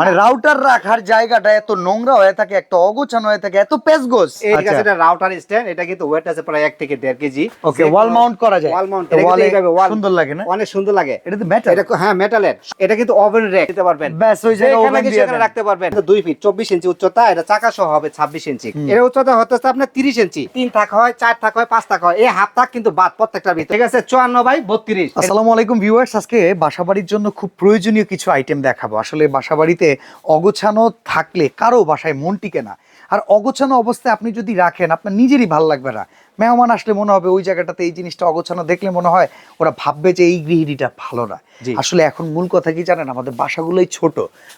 মানে রাউটার রাখার জায়গাটা এত নোংরা হয়ে থাকে এত অগোছানো হয়ে থাকে এত পেসগোস এই ঠিক আছে এটা রাউটার স্ট্যান্ড এটা কিন্তু ওয়েট আছে প্রায় এক থেকে দেড় কেজি। ওকে ওয়াল মাউন্ট করা যায়। ওয়াল মাউন্ট তো wall এ সুন্দর লাগে না? অনেক সুন্দর লাগে। এটা তো মেটাল এটা হ্যাঁ মেটালের এটা কিন্তু ওভেন রেক দিতে পারবেন। ব্যাস ওই যেখানে ওভেন দিয়ে সেখানে রাখতে পারবেন। এটা দুই ফিট চব্বিশ ইঞ্চি উচ্চতা এটা চাকা সহ হবে ছাব্বিশ ইঞ্চি এর উচ্চতা হতে হচ্ছে আপনার তিরিশ ইঞ্চি তিন থাক হয় চার থাক হয় পাঁচ থাক হয়। এই হাফ থাক কিন্তু বাদ প্রত্যেকটার ভিতরে। ঠিক আছে চুয়ান্ন বাই বত্রিশ। আসসালামু আলাইকুম ভিউয়ার্স আজকে বাসাবাড়ির জন্য খুব প্রয়োজনীয় কিছু আইটেম দেখাবো। আসলে বাসাবাড়িতে অগোছানো থাকলে কারও বাসায় মন টিকে না। আর অগোছানো অবস্থায় আপনি যদি রাখেন আপনার নিজেরই ভালো লাগবে না। মেহমান আসলে মনে হবে ওই জায়গাটাতে এই জিনিসটা অগোছানো দেখলে মনে হয় ওরা ভাববে যে এই গৃহিণীটা ভালো না। আসলে এখন মূল কথা কি জানেন? আমাদের বাসাগুলোই ছোট।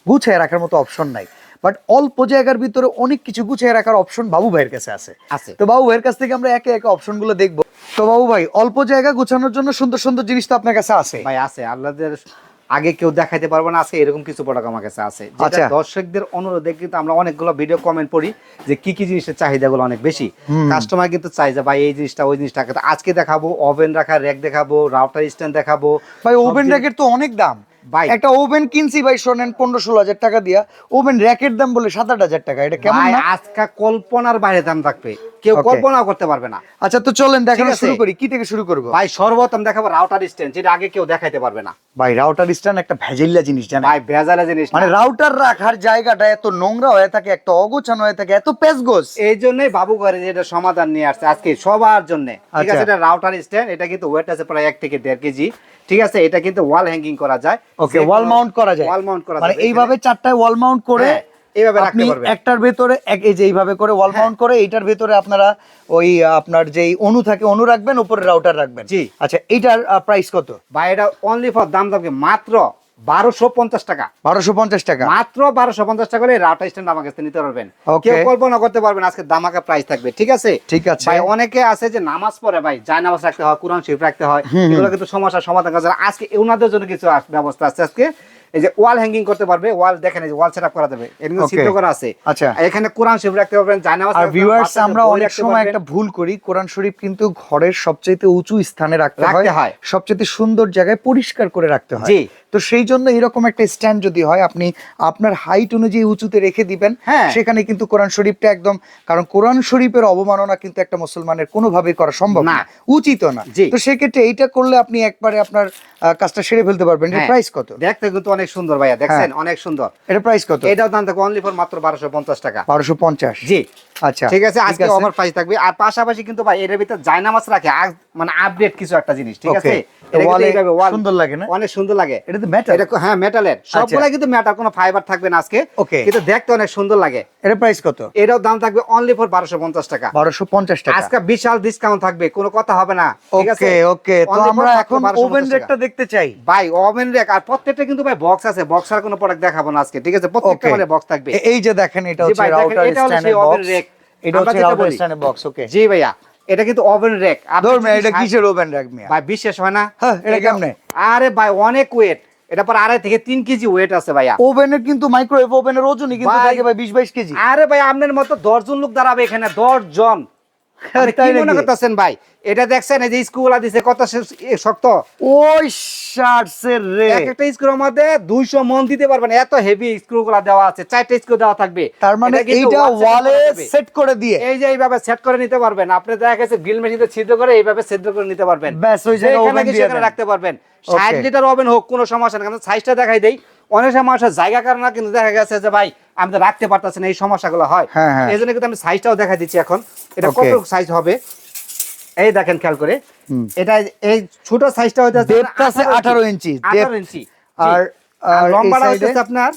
গুছিয়ে রাখার মতো অপশন নাই। বাট অল্প জায়গার ভিতরে অনেক কিছু গুছিয়ে রাখার অপশন বাবু ভাইয়ের কাছে আছে। আছে। তো বাবু ভাইয়ের কাছ থেকে আমরা একে একে অপশনগুলো দেখব। তো বাবু ভাই অল্প জায়গা গুছানোর জন্য সুন্দর সুন্দর জিনিস তো আপনার কাছে আছে। ভাই আছে। আল্লাহদের আগে কেউ দেখাইতে পারব না আছে এরকম কিছু প্রোডাক্ট আমার কাছে আছে। আচ্ছা। দর্শকদের অনুরোধে কিন্তু আমরা অনেকগুলো ভিডিও কমেন্ট পড়ি যে কি কি জিনিসের চাহিদাগুলো অনেক বেশি। কাস্টমার কিন্তু চাই যে ভাই এই জিনিসটা ওই জিনিসটা আজকে দেখাবো ওভেন রাখার রেক দেখাবো রাউটার স্ট্যান্ড দেখাবো। ভাই ওভেন রেকের র্যাকের তো অনেক দাম। ভাই। একটা ওভেন কিনছি ভাই শোনেন পনেরো ষোলো হাজার টাকা দিয়া। ওভেন র্যাকের দাম বলে সাত আট হাজার টাকা এটা কেমন আজকে কল্পনার বাইরে দাম থাকবে। কেউ করতে পারবে না। আচ্ছা তো চলেন দেখানো শুরু করি। কি থেকে শুরু করব? ভাই সর্বপ্রথম দেখাবো রাউটার স্ট্যান্ড যেটা আগে কেউ দেখাইতে পারবে না। ভাই রাউটার স্ট্যান্ড একটা জিনিস জানেন? ভাই ভেজালে জিনিস মানে রাউটার রাখার জায়গাটা এত নোংরা হয়ে থাকে এত অগোছানো হয়ে থাকে এত পেসগোস এই জন্যই বাবু ঘরে যেটা সমাধান নিয়ে আসছে আজকে সবার জন্য। ঠিক আচ্ছা। আছে এটা রাউটার স্ট্যান্ড এটা কিন্তু ওয়েট আছে প্রায় এক থেকে দেড় কেজি। ঠিক আছে এটা কিন্তু ওয়াল হ্যাঙ্গিং করা যায়। ওকে ওয়াল মাউন্ট করা যায়। ওয়াল মাউন্ট করা মানে এইভাবে চারটায় ওয়াল মাউন্ট করে হ্যাঁ, এইভাবে রাখতে আপনি পারবেন। একটার ভেতরে এক এই যে এইভাবে করে ওয়াল মাউন্ট করে এইটার ভেতরে আপনারা ওই আপনার যেই অনু থাকে অনু রাখবেন উপরে রাউটার রাখবেন। জি। আচ্ছা এটার প্রাইস কত? বা এটা অনলি ফর দাম দামকে মাত্র বারোশো পঞ্চাশ টাকা। বারোশো পঞ্চাশ টাকা। মাত্র বারোশো পঞ্চাশ টাকা করে রাউটার স্ট্যান্ড আমার কাছে নিতে পারবেন। কেউ কল্পনা করতে পারবেন আজকে দামাকা প্রাইস থাকবে ঠিক আছে? ঠিক আছে। ভাই অনেকে আছে যে নামাজ পড়ে ভাই যায় নামাজ রাখতে হয় কোরআন শরীফ রাখতে হয় এগুলো কিন্তু সমস্যার সমাধান করা আজকে ওনাদের জন্য কিছু ব্যবস্থা আছে আজকে। এই যে ওয়াল হ্যাঙ্গিং করতে পারবে ওয়াল দেখেন এই ওয়াল সেটআপ করা যাবে। এর মধ্যে Okay. করা আছে। আচ্ছা। এখানে কোরআন শরীফ রাখতে পারবেন যায় আর ভিউয়ার্স আমরা অনেক সময় একটা ভুল করি কোরআন শরীফ কিন্তু ঘরের সবচেয়ে উঁচু স্থানে রাখতে হয়। হয়। সবচেয়ে সুন্দর জায়গায় পরিষ্কার করে রাখতে হয়। জি। তো সেই জন্য এরকম একটা স্ট্যান্ড যদি হয় আপনি আপনার হাইট অনুযায়ী উঁচুতে রেখে দিবেন হ্যাঁ। সেখানে কিন্তু কোরআন শরীফটা একদম কারণ কোরআন শরীফের অবমাননা কিন্তু একটা মুসলমানের কোনোভাবেই করা সম্ভব না। উচিত না। তো সেক্ষেত্রে এইটা করলে আপনি একবারে আপনার কাজটা সেরে ফেলতে পারবেন। এর হ্যাঁ। প্রাইস কত? দেখতে কিন্তু অনেক সুন্দর ভাইয়া দেখছেন? অনেক সুন্দর। এটা প্রাইস কত? এটাও দাম থাকবে অনলি ফর মাত্র বারোশো পঞ্চাশ টাকা। বারোশো পঞ্চাশ। জি। আচ্ছা ঠিক আছে আজকে আমার প্রাইস থাকবে। আর পাশাপাশি কিন্তু ভাই এর ভিতরে জায়নামাজ রাখে মানে আপডেট কিছু একটা জিনিস ঠিক আছে. এটা কিন্তু এইভাবে সুন্দর লাগে না? অনেক সুন্দর লাগে। এটা তো metal? এটা হ্যাঁ মেটালের সবগুলা কিন্তু মেটাল কোনো ফাইবার থাকবে না আজকে। Okay. কিন্তু দেখতে অনেক সুন্দর লাগে। প্রাইস কত? এটাও দাম থাকবে অনলি ফর বারোশো পঞ্চাশ টাকা। বারোশো পঞ্চাশ টাকা। আজকে বিশাল ডিসকাউন্ট থাকবে কোনো কথা হবে না ঠিক আছে? ওকে ওকে তো আমরা এখন ওভেন রেকটা দেখতে চাই। ভাই ওভেন রেক আর প্রত্যেকটা কিন্তু ভাই বক্স আছে বক্স আর কোনো প্রোডাক্ট দেখাবো না আজকে ঠিক আছে? প্রত্যেকটা মানে বক্স থাকবে। এই যে দেখেন এটা হচ্ছে রাউটার বক্স। এটা হচ্ছে রাউটার। বক্স ওকে জি ভাইয়া এটা কিন্তু ওভেন রেক ধর এটা কিসের ওভেন রাখ মিয়া? ভাই বিশেষ হয় না। হ্যাঁ, এটা কেমনে? আরে ভাই অনেক ওয়েট এটা পর আড়াই থেকে তিন কেজি ওয়েট আছে ভাইয়া। ওভেনের কিন্তু মাইক্রোওয়েভ ওভেনের ওজনই কিন্তু থাকে ভাই বিশ বাইশ কেজি। আরে ভাই আপনার মতো দশ জন লোক দাঁড়াবে এখানে দশ জন কি মনে নাকি? করতেছেন ভাই? এটা দেখছেন এই যে স্কুল দিছে কত শক্ত? ওই শার্টসের রে। একটা স্ক্রুর মধ্যে দুইশো মন দিতে পারবেন এত হেভি স্ক্রু দেওয়া আছে চারটা স্ক্রু দেওয়া থাকবে। তার মানে কিন্তু এইটা wall ওয়ালে সেট করে দিয়ে। এই যে এইভাবে সেট করে নিতে পারবেন। আপনি দেখা গেছে গ্রিল মেশিনে ছিদ্র করে এইভাবে ছিদ্র করে নিতে পারবেন। ব্যাস, ওই জায়গায় যেখানে দিয়ে রাখতে পারবেন। Okay. ষাট লিটার ওভেন হোক কোনো সমস্যা না কারণ সাইজটা দেখাই দেই। অনেক সময় জায়গা কারণে কিন্তু দেখা গেছে যে ভাই আমি তো রাখতে পারতেছি না এই সমস্যাগুলো হয়। হ্যাঁ, হ্যাঁ। এই জন্য কিন্তু আমি সাইজটাও দেখা দিচ্ছি এখন। এটা কত সাইজ হবে? এই দেখেন খেয়াল করে। এটা এই ছোট সাইজটা হইতে Depth আছে 18 ইঞ্চি, আঠারো depth। ইঞ্চি আর লম্বাটা হচ্ছে আপনার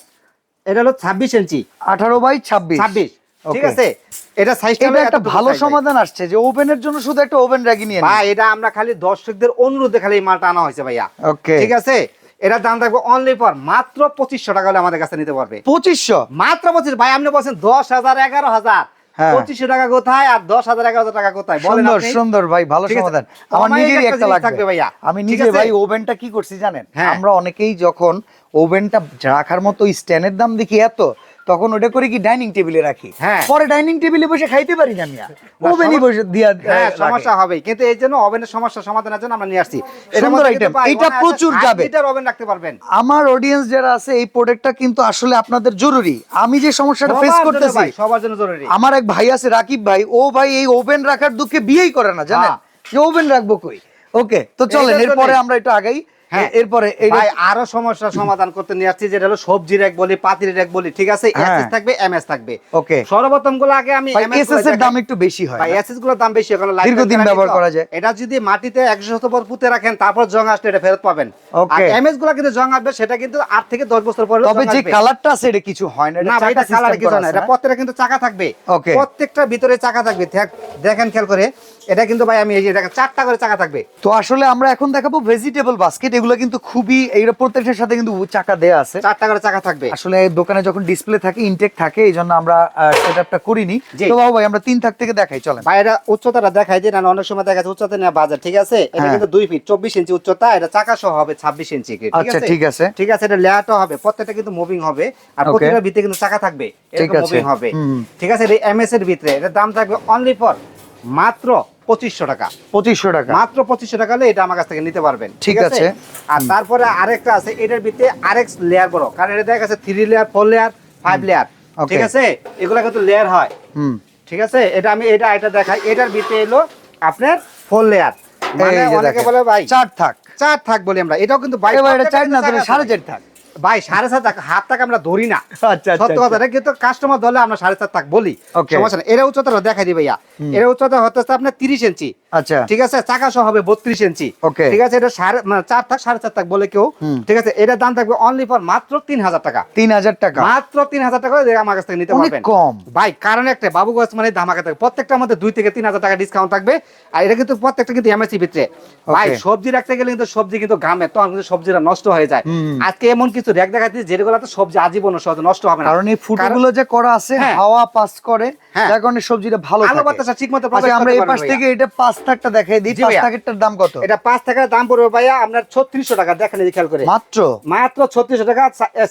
এটা হলো ছাব্বিশ ইঞ্চি 18 বাই 26 ছাব্বিশ। ঠিক আছে? এটা সাইজটা একটা ভালো সমাধান আসছে যে ওভেনের জন্য শুধু একটা ওভেন র্যাগি নিয়ে ভাই এটা আমরা খালি দর্শকদের অনুরোধে খালি এই মালটা আনা হয়েছে ভাইয়া। ওকে ঠিক আছে? এটার দাম থাকবে অনলি ফর মাত্র পঁচিশশো টাকা হলে আমাদের কাছে নিতে পারবে। পঁচিশশো? মাত্র পঁচিশ ভাই আপনি বলছেন দশ হাজার এগারো হাজার। পঁচিশশো টাকা কোথায় আর দশ হাজার এগারো হাজার টাকা কোথায়? বলেন সুন্দর সুন্দর ভাই ভালো সমাধান। আমার নিজেরই একটা একটা লাগবে। ভাইয়া। আমি নিজে আছে? ভাই ওভেনটা কি করছি জানেন। আমরা অনেকেই যখন ওভেনটা রাখার মতো স্ট্যান্ডের দাম দেখি এত তখন ওটা করে কি ডাইনিং টেবিলে রাখি? হ্যাঁ। পরে ডাইনিং টেবিলে বসে খাইতে পারি না মিয়া ওভেনই বসে দিয়া হ্যাঁ সমস্যা হবে কিন্তু এই জন্য ওভেনের সমস্যা সমাধানের জন্য আমরা নিয়ে আসছি। সুন্দর item। এটা প্রচুর যাবে। লিটার ওভেন রাখতে পারবেন। আমার অডিয়েন্স যারা আছে এই প্রোডাক্টটা কিন্তু আসলে আপনাদের জরুরি। আমি যে সমস্যাটা ফেস করতেছি সবার জন্য জরুরি। আমার এক ভাই আছে রাকিব ভাই। ও ভাই এই ওভেন রাখার দুঃখে বিয়েই করে না জানেন? হ্যাঁ। যে ওভেন রাখব কই? ওকে তো চলেন এরপরে আমরা একটু আগাই। এরপরে ভাই আরও সমস্যার সমাধান করতে নিয়ে আসছি যেটা হলো সবজি রেক বলি পাতির রেক বলি ঠিক আছে? হ্যাঁ। এসএস থাকবে এমএস থাকবে। ওকে। সর্বপ্রথমগুলো আগে আমি এসএস এর দাম একটু বেশি হয় ভাই এসএসগুলোর দাম বেশি কারণ দীর্ঘদিন ব্যবহার করা যায়। এটা যদি মাটিতে একশো শতবর পুঁতে রাখেন তারপর জং আসলে এটা ফেরত পাবেন। আর এমএসগুলো কিন্তু জং আসবে সেটা কিন্তু আট থেকে দশ বছর পরে তবে যে কালারটা আছে এটা কিছু হয় না এটা না ভাই চাকা এটা কালার কিছু না এটা? প্রত্যেকটা কিন্তু চাকা থাকবে. প্রত্যেকটা ভিতরে চাকা থাকবে। দেখেন খেয়াল করে এটা কিন্তু ভাই আমি এই যে দেখেন চারটা করে চাকা থাকবে। তো আসলে আমরা এখন দেখাবো ভেজিটেবল বাস্কেট এগুলো কিন্তু খুবই এইটা প্রত্যেকটার সাথে কিন্তু চাকা দেয়া আছে। চারটা করে চাকা থাকবে। আসলে দোকানে যখন ডিসপ্লে থাকে ইনটেক থাকে এই জন্য আমরা সেটআপটা করিনি। তো বাবু ভাই আমরা তিন থাক থেকে দেখাই চলেন। ভাই এটা উচ্চতাটা দেখাই যে না অনেক সময় দেখা যাচ্ছে উচ্চতা নেওয়া বাজার ঠিক আছে? এটা হ্যাঁ। কিন্তু দুই ফিট চব্বিশ ইঞ্চি উচ্চতা এটা চাকা সহ হবে ছাব্বিশ ইঞ্চি ঠিক আচ্ছা, আছে? ঠিক আছে। ঠিক আছে এটা লেয়ারটা হবে প্রত্যেকটা কিন্তু মুভিং হবে আর. প্রত্যেকটার ভিতরে কিন্তু চাকা থাকবে ঠিক এটা আছে। মুভিং হবে। ঠিক আছে এটা এমএস এর ভিতরে এটা দাম থাকবে অনলি ফর মাত্র পঁচিশশো টাকা। পঁচিশশো টাকা। মাত্র পঁচিশশো টাকা হলে এটা আমার কাছ থেকে নিতে পারবেন ঠিক আছে। আর তারপরে আরেকটা আছে এটার ভিতরে আরেক লেয়ার বড় কারণ এটা দেখা গেছে three layer four layer five layer ঠিক আছে? এগুলা কিন্তু লেয়ার হয়। হুম। ঠিক আছে? এটা আমি এটা এটা দেখাই এটার ভিতরে এলো আপনার ফোর লেয়ার মানে অনেকে বলে ভাই চার থাক। চার থাক বলি আমরা এটাও কিন্তু এটা চার না সাড়ে চার থাক। ভাই সাড়ে সাত টাকা হাফ টাকা আমরা ধরি না। আচ্ছা, আচ্ছা, সত্য কথা আচ্ছা। এটা কিন্তু কাস্টমার ধরলে আমরা সাড়ে চার টাকা বলি. সমস্যা নেই। এরা উচ্চতা দেখাই দিই ভাইয়া। এরা উচ্চতা হতে আপনার তিরিশ ইঞ্চি। আচ্ছা। ঠিক আছে? চাকা সহ হবে বত্রিশ ইঞ্চি। ঠিক আছে? এটা সাড়ে মানে চার থাক সাড়ে চার থাক বলে কেউ। ঠিক আছে? এটার দাম থাকবে অনলি ফর মাত্র তিন হাজার টাকা। তিন হাজার টাকা। মাত্র তিন হাজার টাকা আমার কাছ থেকে নিতে পারবেন। কম। ভাই কারণ একটা বাবু গাছ মানে ধামাকা থাকবে প্রত্যেকটার মধ্যে দুই থেকে তিন হাজার টাকা ডিসকাউন্ট থাকবে। আর এটা কিন্তু প্রত্যেকটা কিন্তু এমএসি ভিতরে ভাই সবজি রাখতে গেলে কিন্তু সবজি কিন্তু গামে তখন কিন্তু সবজিটা নষ্ট হয়ে যায়। আজকে এমন কিছু র্যাক দেখাচ্ছি যেগুলোতে সবজি আজীবন সহজে নষ্ট হবে না কারণ এই ফুটগুলো যে করা আছে হ্যাঁ। হাওয়া পাস করে। যার কারণে সবজিটা ভালো আলো বাতাসা ঠিকমতো আচ্ছা আমরা এই পাশ থেকে এটা পাঁচ থাকটা দেখাই দিই। পাঁচ। থাকেরটার দাম কত? এটা পাঁচ টাকার দাম পড়বে ভাইয়া আপনার ছত্রিশশো টাকা দেখেন এই খেয়াল করে। মাত্র? মাত্র ছত্রিশশো টাকা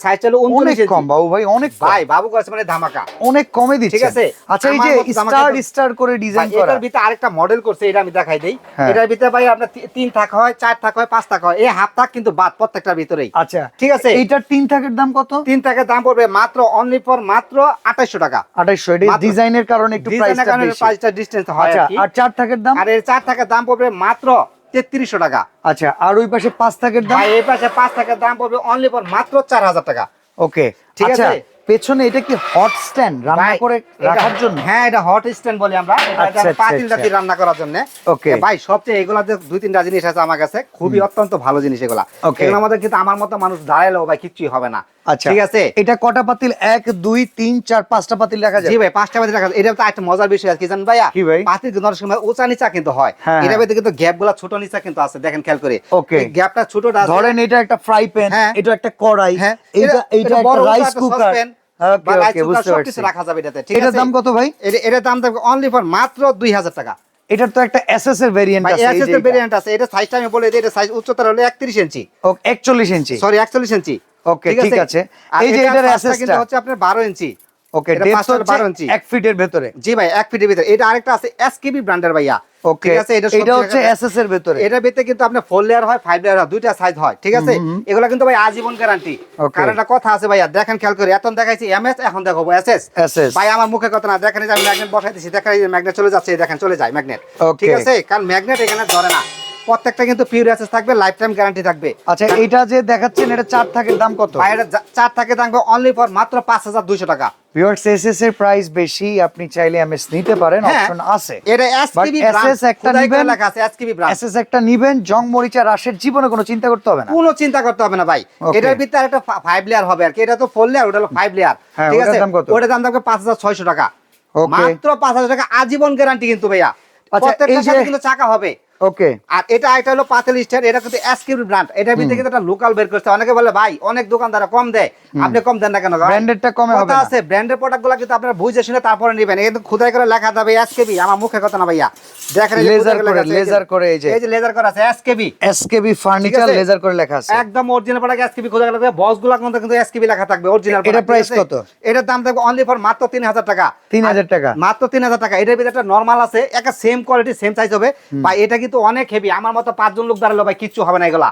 সাইজ চলো অনেক কম বাবু ভাই অনেক ভাই বাবু গাছ মানে ধামাকা। অনেক কমে দিচ্ছে। ঠিক আছে। আচ্ছা এই যে স্টার স্টার করে ডিজাইন করা এটার ভিতরে আরেকটা মডেল করছে এটা আমি দেখাই দেই। হ্যাঁ। এটার ভিতরে ভাই আপনার তিন থাক হয় চার থাক হয় পাঁচ থাক হয়। এই হাফ থাক কিন্তু বাদ প্রত্যেকটার ভিতরেই। আচ্ছা ঠিক আছে? এইটার তিন থাকের দাম কত? তিন থাকের দাম পড়বে মাত্র অনলি ফর মাত্র আঠাইশো টাকা। আঠাইশো এটা মাত্র। ডিজাইনের কারণে একটু ডিজাইনের কারণে প্রাইসটা ডিস্টেন্স হয় আচ্ছা আর চার থাকের দাম? আর এর চার থাকের দাম পড়বে মাত্র তেত্রিশশো টাকা। আচ্ছা আর ওই পাশে পাঁচ থাকের দাম? এই পাশে পাঁচ থাকের দাম পড়বে অনলি ফর মাত্র চার হাজার টাকা। ওকে ঠিক আচ্ছা আছে? পেছনে এটা কি হট স্ট্যান্ড রান্না করে রাখার জন্য? হ্যাঁ এটা হট স্ট্যান্ড বলি আমরা। এটা- আচ্ছা, আচ্ছা, পাতিল। জাতি রান্না করার জন্য। ওকে। ভাই সবচেয়ে এগুলা যে দুই তিনটা জিনিস আছে আমার কাছে খুবই অত্যন্ত ভালো জিনিস এগুলা. এগুলোর মধ্যে কিন্তু আমার মতো মানুষ দাঁড়ালেও ভাই কিচ্ছুই হবে না। আচ্ছা। ঠিক আছে? এটা কটা পাতিল? এক দুই তিন চার পাঁচটা পাতিল রাখা যায় জি ভাই পাঁচটা রাখা এটা তো একটা মজার বিষয় আছে কি ভাইয়া? কি ভাই? পাতিল কিন্তু অনেক সময় উঁচা নিচা কিন্তু হয়। এটা। কিন্তু গ্যাপগুলা ছোট নিচা কিন্তু আছে দেখেন খেয়াল করে। Okay. গ্যাপটা ছোটটা ধরেন এটা একটা ফ্রাই প্যান। এটা একটা কড়াই এটা এটা একটা রাইস কুকার saucepan ওকে বা rice ওকে cooker বুঝতে সবকিছু পারছি। রাখা যাবে এটাতে ঠিক এটার আছে? দাম কত ভাই? এটা- দাম থাকবে অনলি ফর মাত্র দুই হাজার টাকা। এটার তো একটা এসএস এর ভেরিয়েন্ট ভাই আছে এসএস এর ভেরিয়েন্ট আছে। এটা সাইজটা আমি বলে দিই এটা সাইজ উচ্চতা হলো 31 ইঞ্চি ও 41 ইঞ্চি সরি 41 ইঞ্চি Okay, ঠিক আছে। এই যে এটার কিন্তু হচ্ছে আপনার 12 ইঞ্চি। ওকে ডেপথ 12 ইঞ্চি। 1 ফিটের ভেতরে। জি ভাই এক ফিটের ভিতরে। এটা আরেকটা আছে এসকেবি ব্র্যান্ডের ভাইয়া। ওকে ঠিক আছে? এটা এটা হচ্ছে এসএস এর ভেতরে। এটার ভিতরে কিন্তু আপনার ফোর লেয়ার হয় ফাইভ লেয়ার হয় দুইটা সাইজ হয় ঠিক আছে? এগুলো কিন্তু ভাই আজীবন গ্যারান্টি. কারণ একটা কথা আছে ভাইয়া দেখেন খেয়াল করে এখন দেখাইছি এমএস এখন দেখাবো এসএস SS ভাই আমার মুখে কথা না দেখেন আমি ম্যাগনেট বসাই দিছি দেখেন এই ম্যাগনেট চলে যাচ্ছে দেখেন চলে যায় ম্যাগনেট ঠিক আছে? কারণ ম্যাগনেট এখানে ধরে না। প্রত্যেকটা কিন্তু পিওর এসএস থাকবে লাইফ টাইম গ্যারান্টি থাকবে। আচ্ছা এটা যে দেখাচ্ছেন এটা চার থাকের দাম কত? ভাই এটা চার থাকে থাকবে অনলি ফর মাত্র পাঁচ হাজার দুইশো টাকা। ভিউয়ার্স এসএস এর প্রাইস বেশি আপনি চাইলে এমএস নিতে পারেন হ্যাঁ। অপশন আছে। এটা এসকেবি SS একটা নিবেন, লেখা আছে এসকেবি ব্র্যান্ড এসএস একটা নিবেন জং মরিচা রাশের জীবনে কোনো চিন্তা করতে হবে না। কোনো চিন্তা করতে হবে না ভাই। এটার ভিতরে একটা ফাইভ লেয়ার হবে আর কি। এটা তো ফোর লেয়ার ওটা হলো ফাইভ লেয়ার হ্যাঁ, ঠিক আছে? দাম? ওটার দাম থাকবে হাজার ছয়শো টাকা। Okay. মাত্র পাঁচ হাজার টাকা আজীবন গ্যারান্টি কিন্তু ভাইয়া। আচ্ছা, সাথে কিন্তু চাকা হবে। ওকে আর এটা একটা হলো পাতেল এটা কিন্তু এসকিউ ব্র্যান্ড এটার ভিতরে কিন্তু একটা লোকাল বের করছে। অনেকে বলে ভাই অনেক দোকানদার কম দেয়। আপনি কম দেন না কেন? ব্র্যান্ডেডটা কমে হবে কথা আছে ব্র্যান্ডের প্রোডাক্টগুলো কিন্তু আপনারা বুঝে শুনে তারপরে নেবেন। কিন্তু খুদাই করে লেখা যাবে এসকেবি আমার মুখে কথা না ভাইয়া। দেখেন খুদাই লেখা করে, laser করে এই যে। এই যে লেজার করা আছে এসকেবি এসকেবি ফার্নিচার লেজার করে লেখা আছে। একদম অরিজিনাল প্রোডাক্ট এসকেবি খোঁজা গেলে বসগুলা কিন্তু এসকেবি লেখা থাকবে অরিজিনাল এটা price কত? এটার দাম থাকবে অনলি ফর মাত্র তিন হাজার টাকা। 3000 টাকা। মাত্র তিন হাজার টাকা। এটার ভিতরে একটা নর্মাল আছে একটা সেম কোয়ালিটি সেম সাইজ হবে। বা এটা কিন্তু অনেক হেভি আমার মতো পাঁচজন লোক দাঁড়াল ভাই কিচ্ছু হবে না এগুলা।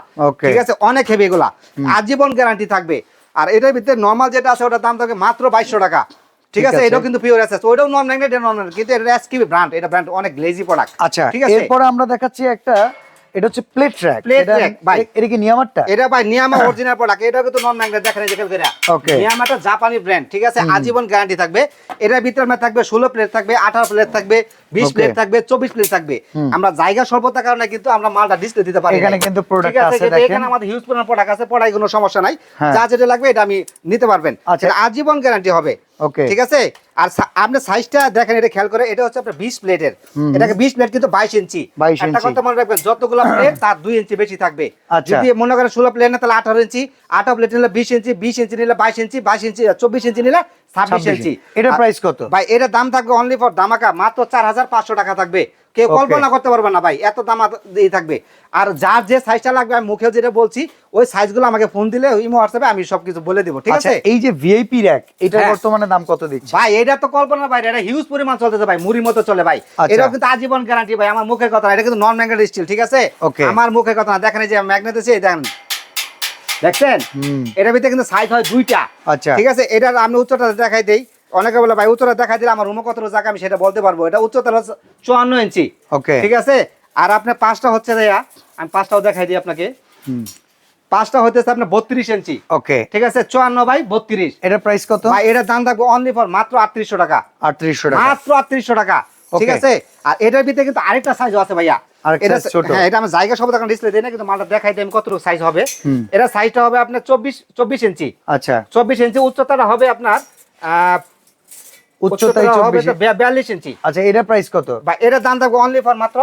ঠিক আছে? অনেক হেভি এগুলা। আজীবন গ্যারান্টি থাকবে। আর এটার ভিতরে নর্মাল যেটা আছে ওটার দাম থাকে মাত্র বাইশশো টাকা। ঠিক আছে। এটাও কিন্তু পিওর আছে ওটাও নন ম্যাগনেট এটা নন কিন্তু এটা এসকিবি ব্র্যান্ড এটা ব্র্যান্ড অনেক লেজি প্রোডাক্ট আচ্ছা ঠিক আছে? এরপর আমরা দেখাচ্ছি একটা এটা হচ্ছে প্লেট ট্র্যাক Plate rack, ভাই। এটা কি নিয়ামারটা? এটা ভাই নিয়ামা অরিজিনাল প্রোডাক্ট এটা কিন্তু নন ম্যাগনেট দেখেন করে। Okay. নিয়ামাটা জাপানি ব্র্যান্ড ঠিক আছে? আজীবন গ্যারান্টি থাকবে। এটার ভিতরে থাকবে ষোলো প্লেট থাকবে আঠারো প্লেট থাকবে বিশ Okay. প্লেট থাকবে চব্বিশ প্লেট থাকবে। আমরা জায়গা স্বল্পতার কারণে কিন্তু আমরা মালটা ডিসপ্লে দিতে পারি এখানে কিন্তু ঠিক আছে? দেখেন। এখানে আমাদের হিউজ পরিমাণ প্রোডাক্ট আছে পড়াই কোনো সমস্যা নাই। হ্যাঁ। যা যেটা লাগবে এটা আমি নিতে পারবেন। আচ্ছা। আজীবন গ্যারান্টি হবে। Okay. ঠিক আছে? আর আপনার সাইজটা দেখেন এটা খেয়াল করে এটা হচ্ছে আপনার বিশ প্লেটের এটাকে বিশ প্লেট কিন্তু বাইশ ইঞ্চি। একটা কথা মনে রাখবেন যতগুলো প্লেট তার দুই ইঞ্চি বেশি থাকবে। আচ্ছা। যদি মনে করেন ষোলো প্লেট না তাহলে আঠারো ইঞ্চি। আঠারো প্লেট নিলে বিশ ইঞ্চি বিশ ইঞ্চি নিলে বাইশ ইঞ্চি বাইশ ইঞ্চি চব্বিশ ইঞ্চি নিলে ছাব্বিশ ইঞ্চি। আর- price কত? ভাই এটার দাম থাকবে অনলি ফর দামাকা মাত্র চার হাজার পাঁচশো টাকা থাকবে। কেউ কল্পনা করতে পারবে না ভাই এত দাম দিয়ে থাকবে। আর যার যে সাইজটা লাগবে আমি মুখেও যেটা বলছি ওই সাইজগুলো আমাকে ফোন দিলে ইমো হোয়াটসঅ্যাপে আমি সবকিছু বলে দিব ঠিক আচ্ছা আছে? এই যে ভিআইপি র‍্যাক এটা। বর্তমানে দাম কত দিচ্ছে? ভাই এটা তো কল্পনার বাইরে এটা হিউজ পরিমাণ চলতেছে ভাই মুড়ির মতো চলে ভাই। আচ্ছা। এটাও কিন্তু আজীবন গ্যারান্টি ভাই আমার মুখের কথা এটা কিন্তু নন ম্যাগনেট স্টিল ঠিক আছে. আমার মুখের কথা না দেখেন এই যে ম্যাগনেট আছে দেখেন। দেখছেন। এটার ভিতরে কিন্তু সাইজ হয় দুইটা। আচ্ছা। ঠিক আছে? এটার আমি উচ্চতা দেখাই দেই। অনেকে বলে ভাই উচ্চতা দেখাই দিলে আমার রুমে কত জায়গা আমি সেটা বলতে পারব। এটা উচ্চতা চুয়ান্ন ইঞ্চি। Okay. ঠিক আছে? আর আপনার পাঁচটা হচ্ছে আমি পাঁচটাও দেখাই দিই আপনাকে। হুম। পাঁচটা হইতেছে আপনার বত্রিশ ইঞ্চি। ওকে ঠিক আছে? চুয়ান্ন বাই বত্রিশ। এটার প্রাইস কত? এটার দাম থাকবে অনলি ফর মাত্র আটত্রিশশো টাকা। 3800 টাকা। মাত্র আটত্রিশশো টাকা। ঠিক আছে? আর এটার ভিতরে কিন্তু আরেকটা সাইজ আছে ভাইয়া। এটা হ্যাঁ এটা আমার জায়গা সব এখন ডিসপ্লে দেয় না? কিন্তু মালটা দেখাই দিই আমি কতটুকু সাইজ হবে। এটা সাইজটা হবে আপনার চব্বিশ চব্বিশ ইঞ্চি। আচ্ছা। চব্বিশ ইঞ্চি উচ্চতাটা হবে আপনার হবে বিয়াল্লিশ ইঞ্চি। আচ্ছা এটার প্রাইস কত? বা এটার দাম থাকবে অনলি ফর মাত্র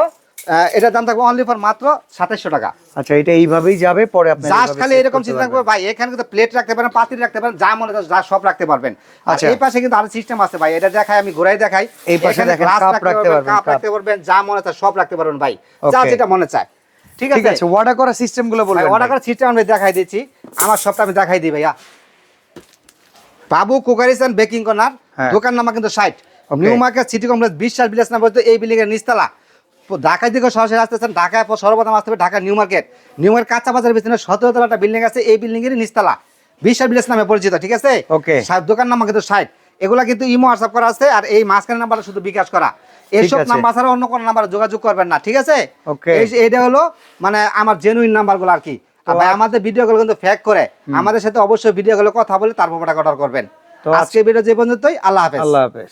এটার দাম থাকবে অনলি ফর মাত্র সাতাশশো টাকা। আচ্ছা এটা এইভাবেই যাবে পরে আপনি জাস্ট খালি এরকম চিন্তা করবে ভাই এখানে কিন্তু প্লেট রাখতে পারেন পাতিল রাখতে পারেন যা মনে যা সব রাখতে পারবেন। আচ্ছা। এই পাশে কিন্তু আরও সিস্টেম আছে ভাই এটা দেখাই আমি ঘুরাই দেখাই। এই পাশে দেখেন কাপ রাখতে পারবেন, কাপ কাপ। রাখতে পারবেন যা মনে চায় সব রাখতে পারবেন ভাই। যা যেটা মনে চায়। ঠিক ঠিক আছে? অর্ডার করা সিস্টেমগুলো বলবেন অর্ডার করার সিস্টেম আমি দেখাই দিচ্ছি আমার সবটা আমি দেখাই দিই ভাইয়া। বাবু কুকারিস এন্ড বেকিং কর্নার। দোকান নামা কিন্তু সাইট Okay. New market city complex Biswas Bilas নাম বলতে এই বিল্ডিং এর নিচতলা। ঢাকায় দিকে সরাসরি আসতেছেন ঢাকায় পর সর্বপ্রথম আসতে হবে Dhaka new market. New market কাঁচা বাজারের পিছনে সতেরো তলা একটা বিল্ডিং আছে এই বিল্ডিং এর নিচতলা। বিশ্বাস বিলাস নামে পরিচিত ঠিক আছে. সাহেব দোকান নামা কিন্তু সাইট এগুলা কিন্তু ইমো হোয়াটসঅ্যাপ করা আছে আর এই মাঝখানে নাম্বারটা শুধু বিকাশ করা। এইসব নাম্বার ছাড়া অন্য কোনো নাম্বারে যোগাযোগ করবেন না ঠিক আছে? Okay. এই এটা হলো মানে আমার জেনুইন নাম্বারগুলো আর কি। ভাই আমাদের ভিডিওগুলো কিন্তু ফেক করে। আমাদের সাথে অবশ্যই ভিডিওগুলো কথা বলে তারপর অর্ডার করবেন। তো আজকে ভিডিও যে পর্যন্তই আল্লাহ হাফেজ। আল্লাহ হাফেজ।